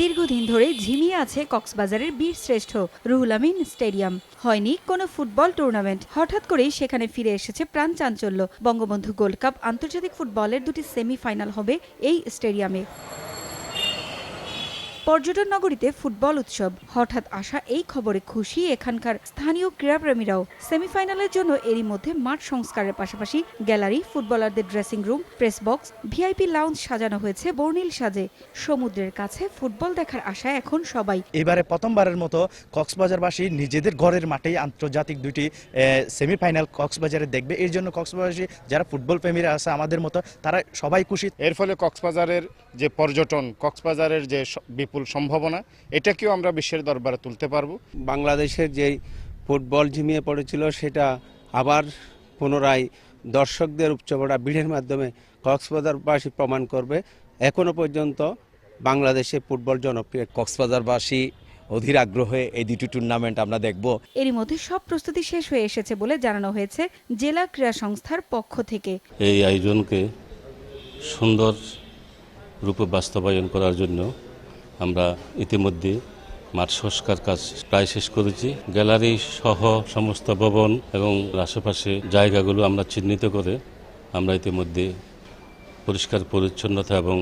দীর্ঘদিন ধরে ঝিমিয়ে আছে কক্সবাজারের বীর শ্রেষ্ঠ রুহুল আমিন স্টেডিয়াম। হয়নি কোনো ফুটবল টুর্নামেন্ট। হঠাৎ করেই সেখানে ফিরে এসেছে প্রাণ চাঞ্চল্য। বঙ্গবন্ধু গোল্ড কাপ আন্তর্জাতিক ফুটবলের দুটি সেমিফাইনাল হবে এই স্টেডিয়ামে। পর্যটন নগরীতে ফুটবল উৎসব। হঠাৎ আসা এই খবরে খুশি এখানকার স্থানীয় ক্রীড়াপ্রেমীরাও। সেমিফাইনালের জন্য এরই মধ্যে মাঠ সংস্কারের পাশাপাশি গ্যালারি ফুটবলারদের dressing room press box VIP lounge সাজানো হয়েছে বর্ণিল সাজে। সমুদ্রের কাছে ফুটবল দেখার আশা এখন সবাই। এবারে প্রথমবারের মতো কক্সবাজারবাসী নিজেদের ঘরের মাঠেই আন্তর্জাতিক দুটি সেমিফাইনাল কক্সবাজারে দেখবে। এর জন্য কক্সবাজারবাসী যারা ফুটবল প্রেমীরা আছে আমাদের মতো তারা সবাই খুশি। এর ফলে কক্সবাজারের যে পর্যটন কক্সবাজারের যে স- বিপুল সম্ভাবনা এটাকেও আমরা বিশ্বের দরবারে তুলতে পারব। বাংলাদেশের যেই ফুটবল ঝিমিয়ে পড়েছিল সেটা আবার পুনরায় দর্শকদের উচ্চবড়া ভিড়ের মাধ্যমে কক্সবাজারবাসী প্রমাণ করবে। এখনও পর্যন্ত বাংলাদেশে ফুটবল জনপ্রিয় কক্সবাজারবাসী অধীর আগ্রহে এই দুটি টুর্নামেন্ট আমরা দেখব। এরই মধ্যে সব প্রস্তুতি শেষ হয়ে এসেছে বলে জানানো হয়েছে জেলা ক্রীড়া সংস্থার পক্ষ থেকে। এই আয়োজনকে সুন্দর রূপে বাস্তবায়ন করার জন্য আমরা ইতিমধ্যে মাঠ সংস্কার কাজ প্রায় শেষ করেছি। গ্যালারি সহ সমস্ত ভবন এবং আশেপাশে জায়গাগুলো আমরা চিহ্নিত করে আমরা ইতিমধ্যে পরিষ্কার পরিচ্ছন্নতা এবং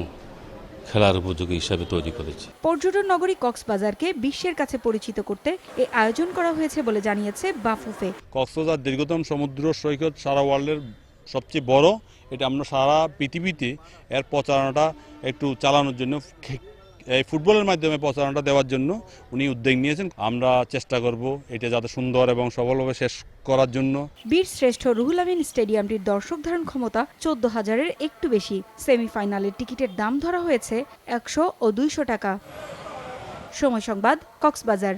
খেলার উপযোগী হিসাবে তৈরি করেছি। পর্যটন নগরী কক্সবাজারকে বিশ্বের কাছে পরিচিত করতে এ আয়োজন করা হয়েছে বলে জানিয়েছে বাফুফে। কক্সবাজার দীর্ঘতম সমুদ্র সৈকত সারা ওয়ার্ল্ডের সবচেয়ে বড়। এটা আমরা সারা পৃথিবীতে এর প্রচারণাটা একটু চালানোর জন্য এই ফুটবলের মাধ্যমে প্রচারণাটা দেওয়ার জন্য উনি উদ্যোগ নিয়েছেন। আমরা চেষ্টা করব এটা যাতে সুন্দর এবং সফলভাবে শেষ করার জন্য। বীর শ্রেষ্ঠ রুহুল আমিন স্টেডিয়ামটির দর্শক ধারণ ক্ষমতা চোদ্দ হাজারের একটু বেশি। সেমিফাইনালের টিকিটের দাম ধরা হয়েছে একশো ও দুইশো টাকা। সময় সংবাদ, কক্সবাজার।